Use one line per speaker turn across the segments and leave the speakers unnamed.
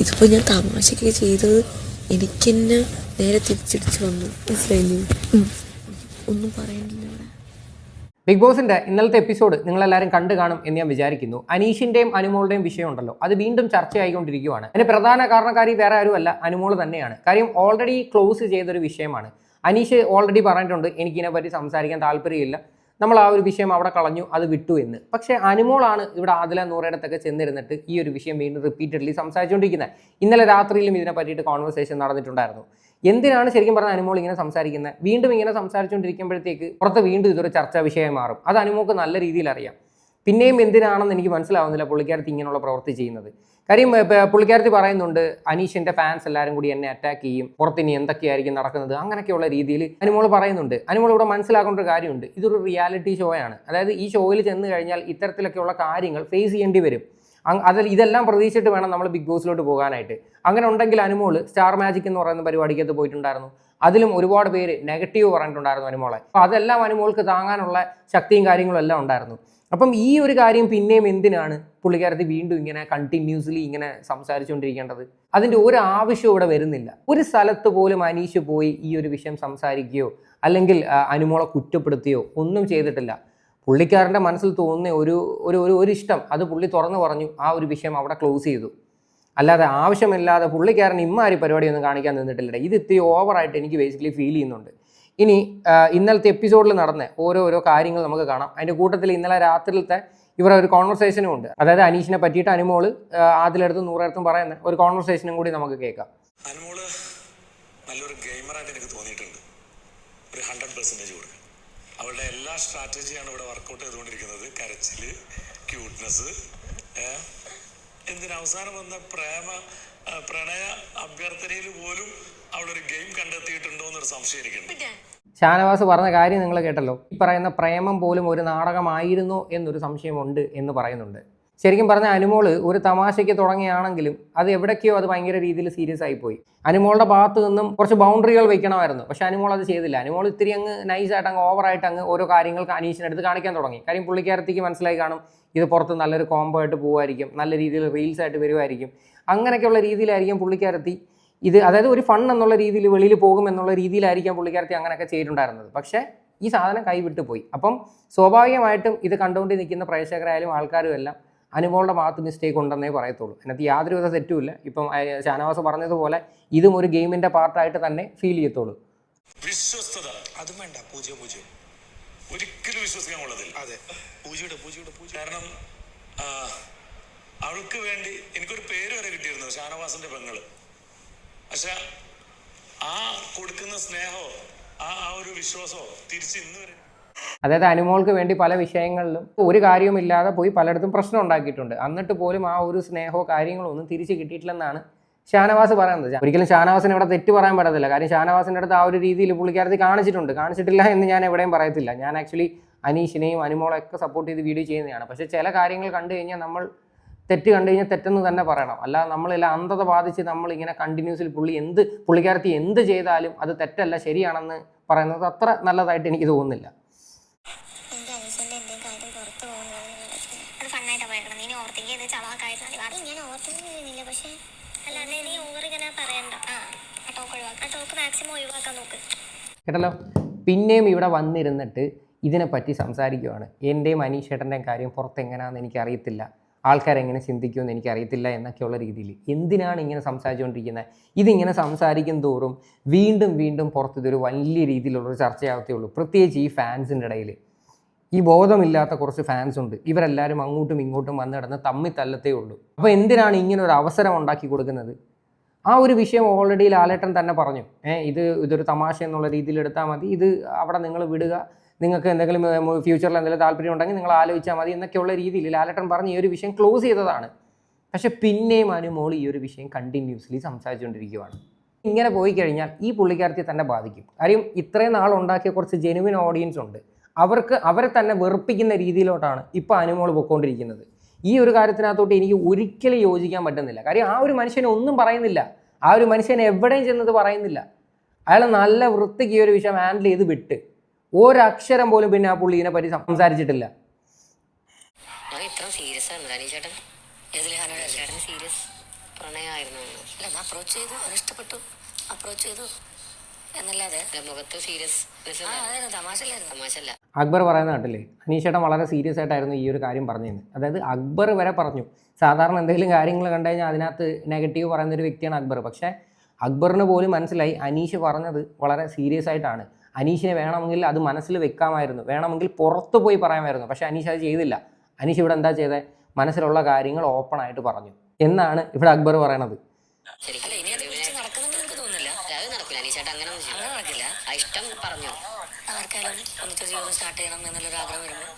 ഇതിപ്പോൾ ഞാൻ തമാശയ്ക്ക് ചെയ്തത് എനിക്ക് തന്നെ നേരെ തിരിച്ചിടിച്ച് വന്നു. മനസ്സിലായില്ലേ? ഒന്നും പറയണില്ല ഇവിടെ.
ബിഗ് ബോസിന്റെ ഇന്നലത്തെ എപ്പിസോഡ് നിങ്ങളെല്ലാവരും കണ്ടു കാണും എന്ന് ഞാൻ വിചാരിക്കുന്നു. അനീഷിന്റെയും അനുമോളുടെയും വിഷയം ഉണ്ടല്ലോ. അത് വീണ്ടും ചർച്ചയായിക്കൊണ്ടിരിക്കുകയാണ് അതിന് പ്രധാന കാരണക്കാരി വേറെ ആരുമല്ല അനുമോൾ തന്നെയാണ്. കാര്യം ഓൾറെഡി ക്ലോസ് ചെയ്തൊരു വിഷയമാണ്. അനീഷ് ഓൾറെഡി പറഞ്ഞിട്ടുണ്ട് എനിക്കിതിനെപ്പറ്റി സംസാരിക്കാൻ താല്പര്യമില്ല. നമ്മൾ ആ ഒരു വിഷയം അവിടെ കളഞ്ഞു അത് വിട്ടു എന്ന്. പക്ഷേ അനുമോളാണ് ഇവിടെ ആദില നൂറയിടത്തൊക്കെ ചെന്നിരുന്നിട്ട് ഈ ഒരു വിഷയം വീണ്ടും റിപ്പീറ്റഡ്ലി സംസാരിച്ചുകൊണ്ടിരിക്കുന്നത് ഇന്നലെ രാത്രിയിലും ഇതിനെ പറ്റിയിട്ട് കോൺവെർസേഷൻ നടന്നിട്ടുണ്ടായിരുന്നു. എന്തിനാണ് ശരിക്കും പറഞ്ഞാൽ അനുമോൾ ഇങ്ങനെ സംസാരിക്കുന്നത് വീണ്ടും ഇങ്ങനെ സംസാരിച്ചുകൊണ്ടിരിക്കുമ്പോഴത്തേക്ക് പുറത്ത് വീണ്ടും ഇതൊരു ചർച്ചാ വിഷയമായി മാറും. അത് അനുമോൾക്ക് നല്ല രീതിയിൽ അറിയാം. പിന്നെയും എന്തിനാണെന്ന് എനിക്ക് മനസ്സിലാവുന്നില്ല പുള്ളിക്കാരത്തി ഇങ്ങനെയുള്ള പ്രവൃത്തി ചെയ്യുന്നത്. കാര്യം പുള്ളിക്കാരത്തി പറയുന്നുണ്ട് അനീഷിന്റെ ഫാൻസ് എല്ലാവരും കൂടി എന്നെ അറ്റാക്ക് ചെയ്യും. പുറത്തിനി എന്തൊക്കെയായിരിക്കും നടക്കുന്നത്? അങ്ങനെയൊക്കെയുള്ള രീതിയിൽ അനുമോൾ പറയുന്നുണ്ട്. അനുമോൾ ഇവിടെ മനസ്സിലാക്കേണ്ട ഒരു കാര്യമുണ്ട്. ഇതൊരു റിയാലിറ്റി ഷോ ആണ്. അതായത് ഈ ഷോയിൽ ചെന്ന് കഴിഞ്ഞാൽ ഇത്തരത്തിലൊക്കെയുള്ള കാര്യങ്ങൾ ഫേസ് ചെയ്യേണ്ടി വരും. അതിൽ ഇതെല്ലാം പ്രതീക്ഷിച്ചിട്ട് വേണം നമ്മൾ ബിഗ് ബോസിലോട്ട് പോകാനായിട്ട്. അങ്ങനെ ഉണ്ടെങ്കിൽ അനുമോൾ സ്റ്റാർ മാജിക് എന്ന് പറയുന്ന പരിപാടിക്കകത്ത് പോയിട്ടുണ്ടായിരുന്നു. അതിലും ഒരുപാട് പേര് നെഗറ്റീവ് പറഞ്ഞിട്ടുണ്ടായിരുന്നു അനുമോളെ. അപ്പോൾ അതെല്ലാം അനുമോൾക്ക് താങ്ങാനുള്ള ശക്തിയും കാര്യങ്ങളും എല്ലാം ഉണ്ടായിരുന്നു. അപ്പം ഈ ഒരു കാര്യം പിന്നെയും എന്തിനാണ് പുള്ളിക്കാരത്തി വീണ്ടും ഇങ്ങനെ കണ്ടിന്യൂസ്ലി ഇങ്ങനെ സംസാരിച്ചുകൊണ്ടിരിക്കേണ്ടത്? അതിന്റെ ഒരു ആവശ്യം ഇവിടെ വരുന്നില്ല. ഒരു സ്ഥലത്ത് പോലും അനീഷ് പോയി ഈ ഒരു വിഷയം സംസാരിക്കുകയോ അല്ലെങ്കിൽ അനുമോളെ കുറ്റപ്പെടുത്തുകയോ ഒന്നും ചെയ്തിട്ടില്ല. പുള്ളിക്കാരന്റെ മനസ്സിൽ തോന്നുന്ന ഒരു ഒരു ഒരു ഒരു ഇഷ്ടം. അത് പുള്ളി തുറന്നു പറഞ്ഞു ആ ഒരു വിഷയം അവിടെ ക്ലോസ് ചെയ്തു. അല്ലാതെ ആവശ്യമില്ലാതെ പുള്ളിക്കാരൻ ഇമ്മാരി പരിപാടിയൊന്നും കാണിക്കാൻ നിന്നിട്ടില്ല ഇത് ഇത്തിരി ഓവറായിട്ട് എനിക്ക് ബേസിക്കലി ഫീൽ ചെയ്യുന്നുണ്ട്. ഇനി ഇന്നലത്തെ എപ്പിസോഡിൽ നടന്ന ഓരോ ഓരോ കാര്യങ്ങൾ നമുക്ക് കാണാം. അതിന്റെ കൂട്ടത്തിൽ ഇന്നലെ രാത്രിയിലത്തെ ഇവരുടെ ഒരു കോൺവെർസേഷനും ഉണ്ട്. അതായത് അനീഷിനെ പറ്റിയിട്ട് അനുമോൾ ആ, ആദിലെടുത്തും നൂറെടുത്തും പറയുന്ന ഒരു കോൺവെർസേഷനും കൂടി നമുക്ക് കേൾക്കാം.
അനുമോൾ നല്ലൊരു ഗെയിമറായിട്ട് എനിക്ക് തോന്നിയിട്ടുണ്ട്. ഒരു ഹൺഡ്രഡ് പെർസെന്റേജ് കൊടുക്കുക അവളുടെ എല്ലാ സ്ട്രാറ്റജിയാണ് ഇവിടെ വർക്കൗട്ട് ചെയ്തുകൊണ്ടിരിക്കുന്നത്. കരച്ചിൽ ക്യൂട്ട്നെസ് എന്തിനവസാനം വന്ന പ്രേമ പ്രണയ അഭ്യർത്ഥനയിൽ പോലും അവളൊരു ഗെയിം കണ്ടെത്തിയിട്ടുണ്ടോ എന്നൊരു സംശയം എനിക്കുണ്ട്.
ഷാനവാസ് പറഞ്ഞ കാര്യം നിങ്ങൾ കേട്ടല്ലോ. ഈ പറയുന്ന പ്രേമം പോലും ഒരു നാടകമായിരുന്നു എന്നൊരു സംശയമുണ്ട് എന്ന് പറയുന്നുണ്ട്. ശരിക്കും പറഞ്ഞ അനുമോൾ ഒരു തമാശയ്ക്ക് തുടങ്ങിയാണെങ്കിലും അത് എവിടേക്കോ അത് ഭയങ്കര രീതിയിൽ സീരിയസ് ആയി പോയി അനുമോളുടെ ഭാഗത്ത് നിന്നും കുറച്ച് ബൗണ്ടറികൾ വെക്കണമായിരുന്നു. പക്ഷെ അനുമോൾ അത് ചെയ്തില്ല. അനുമോൾ ഇത്തിരി അങ്ങ് നൈസായിട്ട് അങ്ങ് ഓവറായിട്ട് അങ്ങ് ഓരോ കാര്യങ്ങൾക്ക് അനീഷിനെടുത്ത് കാണിക്കാൻ തുടങ്ങി. കാര്യം പുള്ളിക്കാരത്തേക്ക് മനസ്സിലായി കാണും ഇത് പുറത്ത് നല്ലൊരു കോംബോ ആയിട്ട് പോകുമായിരിക്കും നല്ല രീതിയിൽ റീൽസ് ആയിട്ട് വരുമായിരിക്കും അങ്ങനെയൊക്കെയുള്ള രീതിയിലായിരിക്കും പുള്ളിക്കാരത്തി ഇത് അതായത് ഒരു ഫണ്ട് എന്നുള്ള രീതിയിൽ വെളിയിൽ പോകും എന്നുള്ള രീതിയിലായിരിക്കാം പുള്ളിക്കാരത്തി അങ്ങനെയൊക്കെ ചെയ്തിട്ടുണ്ടായിരുന്നത്. പക്ഷേ ഈ സാധനം കൈവിട്ട് പോയി. അപ്പം സ്വാഭാവികമായിട്ടും ഇത് കണ്ടുകൊണ്ട് നിൽക്കുന്ന പ്രേക്ഷകരായാലും ആൾക്കാരും എല്ലാം അനുമോളുടെ ഭാഗത്ത് മിസ്റ്റേക്ക് ഉണ്ടെന്നേ പറയത്തുള്ളൂ. അതിനകത്ത് യാതൊരുവിധ തെറ്റുമില്ല. ഇപ്പം ഷാനവാസ് പറഞ്ഞതുപോലെ ഇതും ഒരു ഗെയിമിന്റെ പാർട്ടായിട്ട് തന്നെ ഫീൽ ചെയ്യത്തുള്ളൂ.
വിശ്വസ്തത. അതും വേണ്ട. പൂജ്യം പൂജ്യം. ഒരിക്കലും വിശ്വസിക്കാൻ കൊള്ളത്തില്ല. അതെ. പൂജയുടെ പൂജയുടെ പൂജ കാരണം അവൾക്ക് വേണ്ടി എനിക്കൊരു പേര് വരെ കിട്ടിയിരുന്നു. ഷാനവാസിന്റെ പെങ്ങൾ. പക്ഷെ ആ കൊടുക്കുന്ന സ്നേഹമോ ആ ആ ഒരു വിശ്വാസമോ തിരിച്ച് ഇന്ന് വരെ
അതായത് അനുമോൾക്ക് വേണ്ടി പല വിഷയങ്ങളിലും ഒരു കാര്യവുമില്ലാതെ പോയി പലയിടത്തും പ്രശ്നം ഉണ്ടാക്കിയിട്ടുണ്ട്. എന്നിട്ട് പോലും ആ ഒരു സ്നേഹമോ കാര്യങ്ങളോ ഒന്നും തിരിച്ച് കിട്ടിയിട്ടില്ലെന്നാണ് ഷാനവാസ് പറയുന്നത്. ഒരിക്കലും ഷാനവാസിന് ഇവിടെ തെറ്റ് പറയാൻ പറ്റത്തില്ല. കാര്യം ഷാനവാസിന്റെ അടുത്ത് ആ ഒരു രീതിയിൽ പുള്ളിക്കാരത്തി കാണിച്ചിട്ടുണ്ട്. കാണിച്ചിട്ടില്ല എന്ന് ഞാൻ എവിടെയും പറയത്തില്ല. ഞാൻ ആക്ച്വലി അനീഷിനെയും അനുമോളെയൊക്കെ സപ്പോർട്ട് ചെയ്ത് വീഡിയോ ചെയ്യുന്നതാണ്. പക്ഷേ ചില കാര്യങ്ങൾ കണ്ടു കഴിഞ്ഞാൽ നമ്മൾ തെറ്റ് കണ്ടു കഴിഞ്ഞാൽ തെറ്റെന്ന് തന്നെ പറയണം. അല്ല നമ്മളെല്ലാം അന്ധത ബാധിച്ച് നമ്മളിങ്ങനെ കണ്ടിന്യൂസിൽ പുള്ളി എന്ത് പുള്ളിക്കാരത്തി എന്ത് ചെയ്താലും അത് തെറ്റല്ല ശരിയാണെന്ന് പറയുന്നത് അത്ര നല്ലതായിട്ട് എനിക്ക് തോന്നുന്നില്ല. കേട്ടല്ലോ? പിന്നെയും ഇവിടെ വന്നിരുന്നിട്ട് ഇതിനെപ്പറ്റി സംസാരിക്കുവാണ്. എന്റെയും അനീഷേട്ടന്റെയും കാര്യം പുറത്ത് എങ്ങനെയാണെന്ന് എനിക്കറിയത്തില്ല. ആൾക്കാരെങ്ങനെ ചിന്തിക്കുമെന്ന് എനിക്കറിയത്തില്ല എന്നൊക്കെയുള്ള രീതിയിൽ എന്തിനാണ് ഇങ്ങനെ സംസാരിച്ചുകൊണ്ടിരിക്കുന്നത്? ഇതിങ്ങനെ സംസാരിക്കും തോറും വീണ്ടും വീണ്ടും പുറത്ത് ഇതൊരു വലിയ രീതിയിലുള്ളൊരു ചർച്ചയാകത്തേ ഉള്ളൂ. പ്രത്യേകിച്ച് ഈ ഫാൻസിന്റെ ഇടയിൽ. ഈ ബോധമില്ലാത്ത കുറച്ച് ഫാൻസ് ഉണ്ട്. ഇവരെല്ലാവരും അങ്ങോട്ടും ഇങ്ങോട്ടും വന്ന് കിടന്ന് തമ്മിൽ തല്ലത്തേ ഉള്ളൂ. അപ്പോൾ എന്തിനാണ് ഇങ്ങനെ ഒരു അവസരം ഉണ്ടാക്കി കൊടുക്കുന്നത്? ആ ഒരു വിഷയം ഓൾറെഡി ലാലേട്ടൻ തന്നെ പറഞ്ഞു. ഏഹ് ഇത് ഇതൊരു തമാശ എന്നുള്ള രീതിയിൽ എടുത്താൽ മതി. ഇത് അവിടെ നിങ്ങൾ വിടുക. നിങ്ങൾക്ക് എന്തെങ്കിലും ഫ്യൂച്ചറിൽ എന്തെങ്കിലും താല്പര്യം ഉണ്ടെങ്കിൽ നിങ്ങൾ ആലോചിച്ചാൽ മതി എന്നൊക്കെയുള്ള രീതിയിൽ ലാലട്ടൻ പറഞ്ഞ് ഈ ഒരു വിഷയം ക്ലോസ് ചെയ്തതാണ്. പക്ഷെ പിന്നെയും അനുമോൾ ഈ ഒരു വിഷയം കണ്ടിന്യൂസ്ലി സംസാരിച്ചുകൊണ്ടിരിക്കുകയാണ് ഇങ്ങനെ പോയി കഴിഞ്ഞാൽ ഈ പുള്ളിക്കാരത്തെ തന്നെ ബാധിക്കും. കാര്യം ഇത്രയും നാൾ ഉണ്ടാക്കിയ കുറച്ച് ജെനുവിൻ ഓഡിയൻസ് ഉണ്ട്. അവർക്ക് അവരെ തന്നെ വെറുപ്പിക്കുന്ന രീതിയിലോട്ടാണ് ഇപ്പോൾ അനുമോൾ പൊയ്ക്കൊണ്ടിരിക്കുന്നത് ഈ ഒരു കാര്യത്തിനകത്തോട്ട് എനിക്ക് ഒരിക്കലും യോജിക്കാൻ പറ്റുന്നില്ല. കാര്യം ആ ഒരു മനുഷ്യനെ ഒന്നും പറയുന്നില്ല. ആ ഒരു മനുഷ്യനെ എവിടെയും ചെന്നത് പറയുന്നില്ല. അയാൾ നല്ല വൃത്തിക്ക് ഈ ഒരു വിഷയം ഹാൻഡിൽ ചെയ്ത് വിട്ട് ഒരക്ഷരം പോലും പിന്നെ ആ പുള്ളി ഇതിനെ പറ്റി സംസാരിച്ചിട്ടില്ല. അക്ബർ പറയുന്ന കേട്ടില്ലേ അനീഷേട്ടൻ വളരെ സീരിയസ് ആയിട്ടായിരുന്നു ഈ ഒരു കാര്യം പറഞ്ഞിരുന്നത് അതായത് അക്ബർ വരെ പറഞ്ഞു. സാധാരണ എന്തെങ്കിലും കാര്യങ്ങൾ കണ്ടു കഴിഞ്ഞാൽ അതിനകത്ത് നെഗറ്റീവ് പറയുന്ന ഒരു വ്യക്തിയാണ് അക്ബർ. പക്ഷേ അക്ബറിന് പോലും മനസ്സിലായി അനീഷ് പറഞ്ഞത് വളരെ സീരിയസ് ആയിട്ടാണ്. അനീഷിനെ വേണമെങ്കിൽ അത് മനസ്സിൽ വെക്കാമായിരുന്നു. വേണമെങ്കിൽ പുറത്ത് പോയി പറയാമായിരുന്നു. പക്ഷേ അനീഷ് അത് ചെയ്തില്ല. അനീഷ് ഇവിടെ എന്താ ചെയ്തത് മനസ്സിലുള്ള കാര്യങ്ങൾ ഓപ്പൺ ആയിട്ട് പറഞ്ഞു. എന്നാണ് ഇവിടെ അക്ബർ പറയണത്.
ഇഷ്ടം പറഞ്ഞു.
ആർക്കായാലും ഒന്നിച്ചൊരു ജീവിതം സ്റ്റാർട്ട് ചെയ്യണം എന്നുള്ളൊരു ആഗ്രഹം വരുമ്പോൾ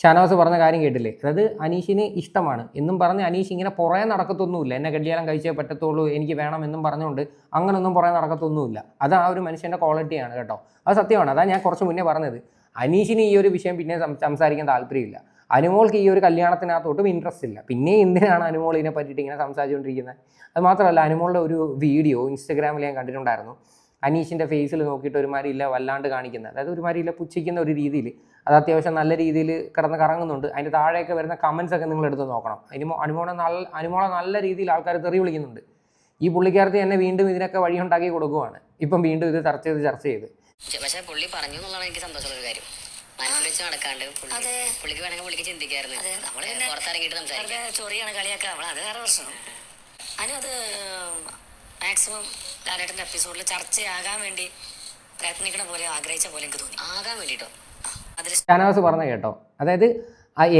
ഷാനവാസ് പറഞ്ഞ കാര്യം കേട്ടില്ലേ? അതായത് അനീഷിന് ഇഷ്ടമാണ്. എന്നും പറഞ്ഞ് അനീഷ് ഇങ്ങനെ പുറകെ നടക്കത്തൊന്നുമില്ല. എന്നെ കല്യാണം കഴിച്ചേ പറ്റത്തുള്ളൂ എനിക്ക് വേണം എന്നും പറഞ്ഞുകൊണ്ട് അങ്ങനൊന്നും പുറകെ നടക്കത്തൊന്നുമില്ല. അത് ആ ഒരു മനുഷ്യന്റെ ക്വാളിറ്റിയാണ് കേട്ടോ. അത് സത്യമാണ്. അതാ ഞാൻ കുറച്ച് മുന്നേ പറഞ്ഞത്. അനീഷിന് ഈ ഒരു വിഷയം പിന്നെ സംസാരിക്കാൻ താല്പര്യമില്ല. അനുമോൾക്ക് ഈ ഒരു കല്യാണത്തിനകത്തോട്ടും ഇൻട്രസ്റ്റ് ഇല്ല. പിന്നെ എന്തിനാണ് അനുമോൾ ഇതിനെ പറ്റിയിട്ട് ഇങ്ങനെ സംസാരിച്ചുകൊണ്ടിരിക്കുന്നത്? അത് മാത്രമല്ല അനുമോളുടെ ഒരു വീഡിയോ ഇൻസ്റ്റഗ്രാമിൽ ഞാൻ കണ്ടിട്ടുണ്ടായിരുന്നു. അനീഷിന്റെ ഫേസിൽ നോക്കിയിട്ട് ഒരുമാതിരി ഇല്ല വല്ലാണ്ട് കാണിക്കുന്നത്. അതായത് ഒരുമാതിരി ഇല്ല പുച്ഛിക്കുന്ന ഒരു രീതിയിൽ. അത് അത്യാവശ്യം നല്ല രീതിയിൽ കിടന്ന് കറങ്ങുന്നുണ്ട്. അതിന്റെ താഴെയൊക്കെ വരുന്ന കമൻസ് ഒക്കെ നിങ്ങൾ എടുത്ത് നോക്കണം. അനുമോ അനുമോണ നല്ല അനുമോളെ നല്ല രീതിയിൽ ആൾക്കാർ തെറി വിളിക്കുന്നുണ്ട്. ഈ പുള്ളിക്കാരത്തി എന്നെ വീണ്ടും ഇതിനൊക്കെ വഴിയുണ്ടാക്കി കൊടുക്കുവാണ്. ഇപ്പം വീണ്ടും ഇത് ചർച്ച ചെയ്ത് ചർച്ച ചെയ്ത്.
പക്ഷെ- പുള്ളി പറഞ്ഞു എന്നുള്ളതാണ് എനിക്ക് സന്തോഷമുള്ള ഒരു കാര്യം. മനസ്സിൽ നടക്കാണ്ട് പുള്ളി
അതെ.
പുള്ളിക്ക് വേണമെങ്കിൽ പുള്ളിക്ക് ചിന്തിക്കായിരുന്നു
നമ്മൾ
പുറത്തിറങ്ങിയിട്ട് സംസാരിക്കാം.
ചൊറിയാണ് കളിയാക്കാം നമ്മൾ അത് വേറെ പ്രശ്നം അതിനത് അത് മാക്സിമം ലാലേട്ടന്റെ എപ്പിസോഡിൽ ചർച്ചയാകാൻ വേണ്ടി പ്രയത്നിക്കണ പോലെ ആഗ്രഹിച്ച പോലെ എനിക്ക് തോന്നി.
ആകാൻ വേണ്ടിട്ടോ?
ഷാനവാസ് പറഞ്ഞ കേട്ടോ. അതായത്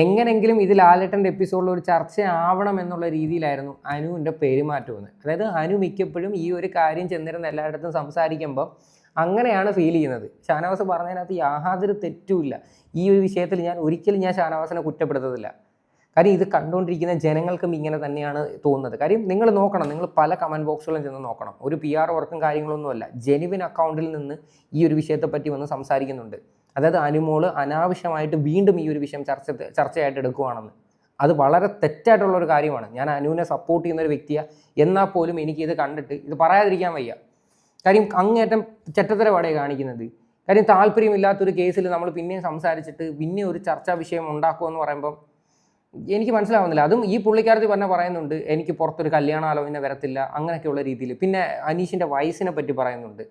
എങ്ങനെങ്കിലും ഇത് ലാലേട്ടന്റെ എപ്പിസോഡിൽ ഒരു ചർച്ച ആവണം എന്നുള്ള രീതിയിലായിരുന്നു അനുവിന്റെ പെരുമാറ്റം എന്ന് അതായത് അനു മിക്കപ്പോഴും ഈ ഒരു കാര്യം ചെന്നിരുന്ന എല്ലായിടത്തും സംസാരിക്കുമ്പോൾ അങ്ങനെയാണ് ഫീൽ ചെയ്യുന്നത്. ഷാനവാസ് പറഞ്ഞതിനകത്ത് യാതൊരു തെറ്റുമില്ല. ഈ ഒരു വിഷയത്തിൽ ഞാൻ ഒരിക്കലും ഞാൻ ഷാനവാസിനെ കുറ്റപ്പെടുത്തത്തില്ല. കാര്യം ഇത് കണ്ടുകൊണ്ടിരിക്കുന്ന ജനങ്ങൾക്കും ഇങ്ങനെ തന്നെയാണ് തോന്നുന്നത്. കാര്യം നിങ്ങൾ നോക്കണം നിങ്ങൾ പല കമന്റ് ബോക്സുകളും ചെന്ന് നോക്കണം. ഒരു പി ആർ വർക്കും കാര്യങ്ങളൊന്നുമല്ല ജെനുവിൻ അക്കൗണ്ടിൽ നിന്ന് ഈ ഒരു വിഷയത്തെ പറ്റി വന്ന് സംസാരിക്കുന്നുണ്ട്. അതായത് അനുമോൾ അനാവശ്യമായിട്ട് വീണ്ടും ഈ ഒരു വിഷയം ചർച്ച ചർച്ചയായിട്ട് എടുക്കുവാണെന്ന്. അത് വളരെ തെറ്റായിട്ടുള്ള ഒരു കാര്യമാണ്. ഞാൻ അനുവിനെ സപ്പോർട്ട് ചെയ്യുന്ന ഒരു വ്യക്തിയാണ് എന്നാൽ പോലും എനിക്ക് ഇത് കണ്ടിട്ട് ഇത് പറയാതിരിക്കാൻ വയ്യ. കാര്യം അങ്ങേറ്റം ചെറ്റത്തരവാടെ കാണിക്കുന്നത്. കാര്യം താല്പര്യമില്ലാത്തൊരു കേസിൽ നമ്മൾ പിന്നെയും സംസാരിച്ചിട്ട് പിന്നെ ഒരു ചർച്ചാ വിഷയം ഉണ്ടാക്കുമെന്ന് പറയുമ്പം എനിക്ക് മനസ്സിലാവുന്നില്ല. അതും ഈ പുള്ളിക്കാരത്തി പറഞ്ഞ പറയുന്നുണ്ട് എനിക്ക് പുറത്തൊരു കല്യാണാലോചന വരത്തില്ല അങ്ങനെയൊക്കെയുള്ള രീതിയിൽ. പിന്നെ അനീഷിന്റെ വയസ്സിനെ പറ്റി പറയുന്നുണ്ട്.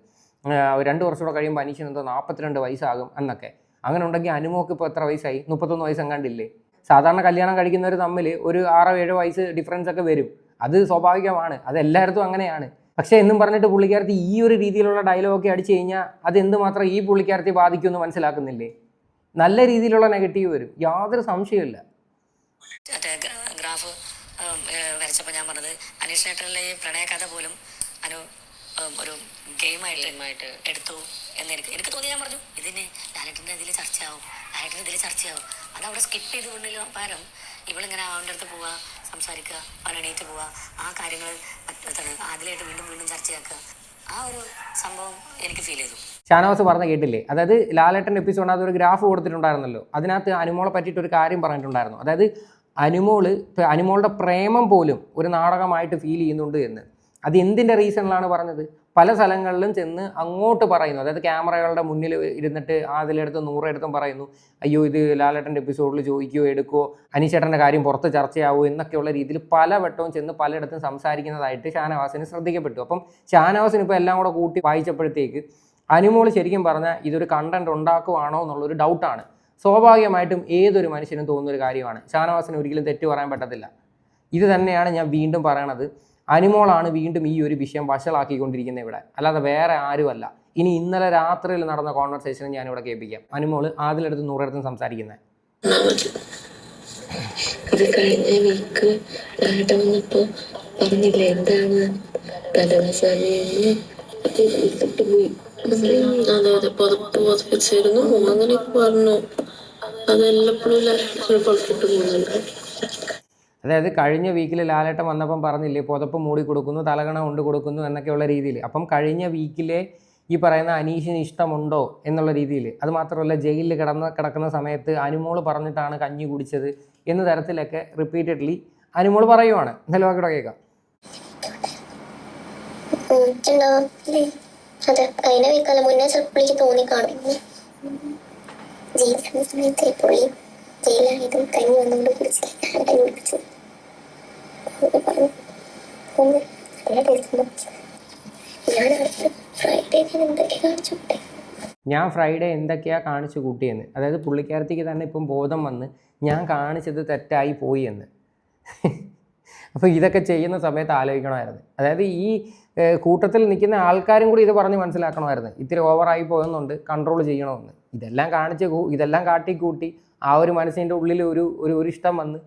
രണ്ട് വർഷം കൂടെ കഴിയുമ്പോൾ അനീഷിന് എന്തോ നാൽപ്പത്തിരണ്ട് വയസ്സാകും എന്നൊക്കെ. അങ്ങനെ ഉണ്ടെങ്കിൽ അനുമോക്ക് ഇപ്പോൾ എത്ര വയസ്സായി? മുപ്പത്തൊന്ന് വയസ്സെങ്ങാണ്ടില്ലേ സാധാരണ കല്യാണം കഴിക്കുന്നവർ തമ്മിൽ ഒരു ആറോ ഏഴോ വയസ്സ് ഡിഫറൻസ് ഒക്കെ വരും. അത് സ്വാഭാവികമാണ്. അത് എല്ലായിടത്തും അങ്ങനെയാണ്. പക്ഷേ എന്നും പറഞ്ഞിട്ട് പുള്ളിക്കാരത്തി ഈ ഒരു രീതിയിലുള്ള ഡയലോഗൊക്കെ അടിച്ചു കഴിഞ്ഞാൽ അത് എന്തുമാത്രം ഈ പുള്ളിക്കാരത്തി ബാധിക്കുമെന്ന് മനസ്സിലാക്കുന്നില്ലേ? നല്ല രീതിയിലുള്ള നെഗറ്റീവ് വരും. യാതൊരു സംശയമില്ല
മറ്റേ ഗ്ര- ഗ്രാഫ് വരച്ചപ്പോൾ ഞാൻ പറഞ്ഞത് അനീഷേട്ടനിലെ ഈ പ്രണയകഥ പോലും അനു ഒരു ഗെയിമായിട്ട് എടുത്തു എന്ന് എനിക്ക് എനിക്ക് തോന്നി ഞാൻ പറഞ്ഞു ഇതിന് ലാലേട്ടന്റെ ഇതിൽ ചർച്ചയാവും ലാലേട്ടന്റെ ഇതിൽ ചർച്ചയാവും. അത് അവിടെ സ്കിപ്പ് ചെയ്ത് കൊണ്ടില്ല. പകരം ഇവളിങ്ങനെ അവന്റെ അടുത്ത് പോവുക സംസാരിക്കുക അവൻ എണീറ്റ് പോവുക ആ കാര്യങ്ങൾ മറ്റേ അതിലായിട്ട് വീണ്ടും വീണ്ടും ചർച്ചയാക്കുക. ആ ഒരു സംഭവം എനിക്ക് ഫീൽ ചെയ്തു.
ഷാനവാസ് പറഞ്ഞ കേട്ടില്ലേ? അതായത് ലാലേട്ടന്റെ എപ്പിസോഡിനകത്ത് ഒരു ഗ്രാഫ് കൊടുത്തിട്ടുണ്ടായിരുന്നല്ലോ. അതിനകത്ത് അനുമോളെ പറ്റിയിട്ട് ഒരു കാര്യം പറഞ്ഞിട്ടുണ്ടായിരുന്നു. അതായത് അനുമോൾ അനുമോളുടെ പ്രേമം പോലും ഒരു നാടകമായിട്ട് ഫീൽ ചെയ്യുന്നുണ്ട് എന്ന്. അത് എന്തിന്റെ റീസണിലാണ് പറഞ്ഞത്? പല സ്ഥലങ്ങളിലും ചെന്ന് അങ്ങോട്ട് പറയുന്നു. അതായത് ക്യാമറകളുടെ മുന്നിൽ ഇരുന്നിട്ട് അതിലെടുത്തും നൂറെടുത്തും പറയുന്നു. അയ്യോ ഇത് ലാലേട്ടന്റെ എപ്പിസോഡിൽ ചോദിക്കുകയോ എടുക്കുകയോ അനീഷേട്ടന്റെ കാര്യം പുറത്ത് ചർച്ചയാവോ എന്നൊക്കെയുള്ള രീതിയിൽ പല വട്ടവും ചെന്ന് പലയിടത്തും സംസാരിക്കുന്നതായിട്ട് ഷാനവാസിന് ശ്രദ്ധിക്കപ്പെട്ടു. അപ്പം ഷാനവാസിന് ഇപ്പോൾ എല്ലാം കൂടെ കൂട്ടി വായിച്ചപ്പോഴത്തേക്ക് അനുമോൾ ശരിക്കും പറഞ്ഞാൽ ഇതൊരു കണ്ടന്റ് ഉണ്ടാക്കുവാണോ എന്നുള്ളൊരു ഡൗട്ടാണ് സ്വാഭാവികമായിട്ടും ഏതൊരു മനുഷ്യനും തോന്നുന്നൊരു കാര്യമാണ്. ഷാനവാസിന് ഒരിക്കലും തെറ്റ് പറയാൻ പറ്റത്തില്ല. ഇത് തന്നെയാണ് ഞാൻ വീണ്ടും പറയണത്. അനുമോളാണ് വീണ്ടും ഈ ഒരു വിഷയം വഷളാക്കിക്കൊണ്ടിരിക്കുന്നത് ഇവിടെ. അല്ലാതെ വേറെ ആരുമല്ല. ഇനി ഇന്നലെ രാത്രിയിൽ നടന്ന കോൺവെർസേഷൻ ഞാനിവിടെ കേൾപ്പിക്കാം. അനുമോൾ ആദിലെടുത്ത് നൂറെടുത്തും സംസാരിക്കുന്നത്
അത് കഴിഞ്ഞ വീക്ക് പറഞ്ഞില്ലേ എന്താണ് തലമസാജ് അതെ അതെ. പുതപ്പ് പുതപ്പിച്ചിരുന്നു അങ്ങനെ പറഞ്ഞു.
അതായത് കഴിഞ്ഞ വീക്കിൽ ലാലേട്ടൻ വന്നപ്പം പറഞ്ഞില്ലേ പുതപ്പ് മൂടി കൊടുക്കുന്നു തലകണ കൊണ്ട് കൊടുക്കുന്നു എന്നൊക്കെയുള്ള രീതിയിൽ അപ്പം കഴിഞ്ഞ വീക്കിലെ ഈ പറയുന്ന അനീഷിന് ഇഷ്ടമുണ്ടോ എന്നുള്ള രീതിയിൽ അത് മാത്രമല്ല ജയിലിൽ കിടന്ന കിടക്കുന്ന സമയത്ത് അനുമോൾ പറഞ്ഞിട്ടാണ് കഞ്ഞി കുടിച്ചത് എന്ന തരത്തിലൊക്കെ റിപ്പീറ്റഡ്ലി അനുമോൾ പറയുവാണ്. എന്തായാലും കേൾക്കാം.
കഴിഞ്ഞ വീക്കല്ല മുന്നേ ചിലപ്പോൾ എനിക്ക് തോന്നി കാണും ജയിലിൽ സമയത്ത് പുള്ളി ജയിലായതും കഞ്ഞി വന്നുകൊണ്ട് കുടിച്ചില്ല ഞാൻ ഫ്രൈഡേ
എന്തൊക്കെയാ കാണിച്ചു കൂട്ടിയെന്ന്. അതായത് പുള്ളിക്കാരത്തേക്ക് തന്നെ ഇപ്പം ബോധം വന്ന് ഞാൻ കാണിച്ചത് തെറ്റായി പോയി എന്ന്. അപ്പോൾ ഇതൊക്കെ ചെയ്യുന്ന സമയത്ത് ആലോചിക്കണമായിരുന്നു. അതായത് ഈ കൂട്ടത്തിൽ നിൽക്കുന്ന ആൾക്കാരും കൂടി ഇത് പറഞ്ഞ് മനസ്സിലാക്കണമായിരുന്നു. ഇത്തിരി ഓവറായി പോയെന്നുണ്ട് കൺട്രോൾ ചെയ്യണമെന്ന്. ഇതെല്ലാം കാണിച്ച് ഇതെല്ലാം കാട്ടിക്കൂട്ടി ആ ഒരു മനസ്സിന്റെ ഉള്ളിൽ ഒരു ഒരു ഒരു ഇഷ്ടം വന്ന്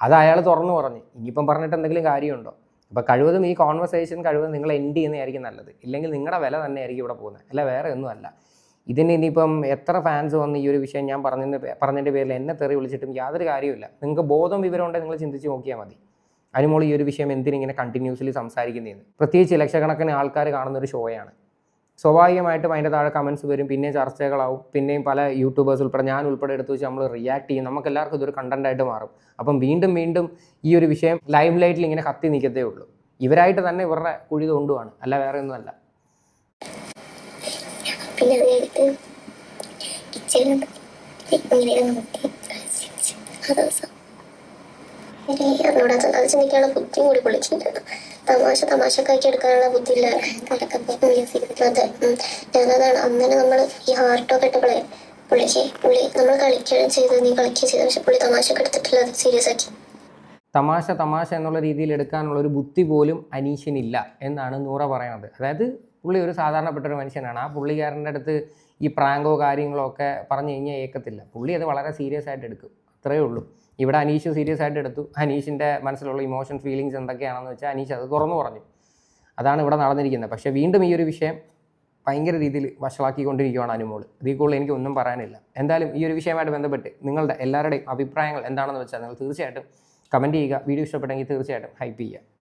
അത് അയാൾ തുറന്നു പറഞ്ഞു. ഇനിയിപ്പം പറഞ്ഞിട്ട് എന്തെങ്കിലും കാര്യമുണ്ടോ? അപ്പോൾ കഴിവതും ഈ കോൺവെർസേഷൻ കഴിവതും നിങ്ങൾ എൻഡ് ചെയ്യുന്നതായിരിക്കും നല്ലത്. ഇല്ലെങ്കിൽ നിങ്ങളുടെ വില തന്നെ ആയിരിക്കും ഇവിടെ പോകുന്നത്. അല്ല വേറെ ഒന്നുമല്ല ഇതിന് ഇനിയിപ്പം എത്ര ഫാൻസ് വന്ന് ഈ ഒരു വിഷയം ഞാൻ പറഞ്ഞതിന്റെ പറഞ്ഞതിന്റെ പേരിൽ എന്നെ തെറി വിളിച്ചിട്ടും യാതൊരു കാര്യമില്ല നിങ്ങൾക്ക് ബോധം വിവരം ഉണ്ടെങ്കിൽ നിങ്ങൾ ചിന്തിച്ച് നോക്കിയാൽ മതി. അനുമോൾ ഈ ഒരു വിഷയം എന്തിനിങ്ങനെ കണ്ടിന്യൂസ്ലി സംസാരിക്കുന്നതെന്ന് പ്രത്യേകിച്ച് ലക്ഷക്കണക്കിന് ആൾക്കാർ കാണുന്ന ഒരു ഷോയാണ് സ്വാഭാവികമായിട്ടും അതിന്റെ താഴെ കമൻസ് വരും പിന്നെയും ചർച്ചകളാവും പിന്നെയും പല യൂട്യൂബേഴ്സ് ഉൾപ്പെടെ ഞാൻ ഉൾപ്പെടെ എടുത്ത് വെച്ച് നമ്മൾ റിയാക്ട് ചെയ്യും. നമുക്ക് എല്ലാവർക്കും ഇതൊരു കണ്ടന്റ് ആയിട്ട് മാറും. അപ്പം വീണ്ടും വീണ്ടും ഈ ഒരു വിഷയം ലൈവ് ലൈറ്റിൽ ഇങ്ങനെ കത്തി നിൽക്കത്തേ ഉള്ളൂ. ഇവരായിട്ട് തന്നെ ഇവരുടെ കുഴി തോണ്ടുവാണ്. അല്ല വേറെ ഒന്നുമല്ല
പിന്നെ അതെ സാർ അറിഞ്ഞൂടാ അത് ചിന്തിക്കാനുള്ള ബുദ്ധിയും കൂടി പൊളിച്ചിട്ടുണ്ട് തമാശ തമാശക്കാക്കി എടുക്കാനുള്ള ബുദ്ധി ഇല്ല അതെ. ഞാനതാണ്. അങ്ങനെ നമ്മൾ ഈ ഹാർട്ടൊക്കെ ഇട്ടപ്പോഴേ പുള്ളിക്ക് പുള്ളി നമ്മൾ കളിക്കുകയാണ് ചെയ്തത് നീ കളിക്കുകയും ചെയ്ത പക്ഷെ പുള്ളി തമാശയൊക്കെ എടുത്തിട്ടില്ല അത് സീരിയസ് ആക്കി.
തമാശ തമാശ എന്നുള്ള രീതിയിൽ എടുക്കാനുള്ള ഒരു ബുദ്ധി പോലും അനീഷിനില്ല എന്നാണ് നൂറ പറയുന്നത് അതായത് പുള്ളി ഒരു സാധാരണപ്പെട്ട ഒരു മനുഷ്യനാണ്. ആ പുള്ളിക്കാരന്റെ അടുത്ത് ഈ പ്രാങ്കോ കാര്യങ്ങളോ ഒക്കെ പറഞ്ഞു കഴിഞ്ഞാൽ ഏക്കത്തില്ല. പുള്ളി അത് വളരെ സീരിയസ് ആയിട്ട് എടുക്കും. അത്രയേ ഉള്ളൂ. ഇവിടെ അനീഷ് സീരിയസ് ആയിട്ട് എടുത്തു. അനീഷിന്റെ മനസ്സിലുള്ള ഇമോഷൻ ഫീലിങ്സ് എന്തൊക്കെയാണെന്ന് വെച്ചാൽ അനീഷ് അത് തുറന്നു പറഞ്ഞു. അതാണ് ഇവിടെ നടന്നിരിക്കുന്നത്. പക്ഷേ വീണ്ടും ഈ ഒരു വിഷയം ഭയങ്കര രീതിയിൽ വഷളാക്കിക്കൊണ്ടിരിക്കുകയാണ് അനുമോൾ ഇതിൽ കൂടുതൽ എനിക്ക് ഒന്നും പറയാനില്ല. എന്തായാലും ഈ ഒരു വിഷയമായിട്ട് ബന്ധപ്പെട്ട് നിങ്ങളുടെ എല്ലാവരുടെയും അഭിപ്രായങ്ങൾ എന്താണെന്ന് വെച്ചാൽ നിങ്ങൾ തീർച്ചയായിട്ടും കമന്റ് ചെയ്യുക. വീഡിയോ ഇഷ്ടപ്പെട്ടെങ്കിൽ തീർച്ചയായിട്ടും ഹൈപ്പ് ചെയ്യുക.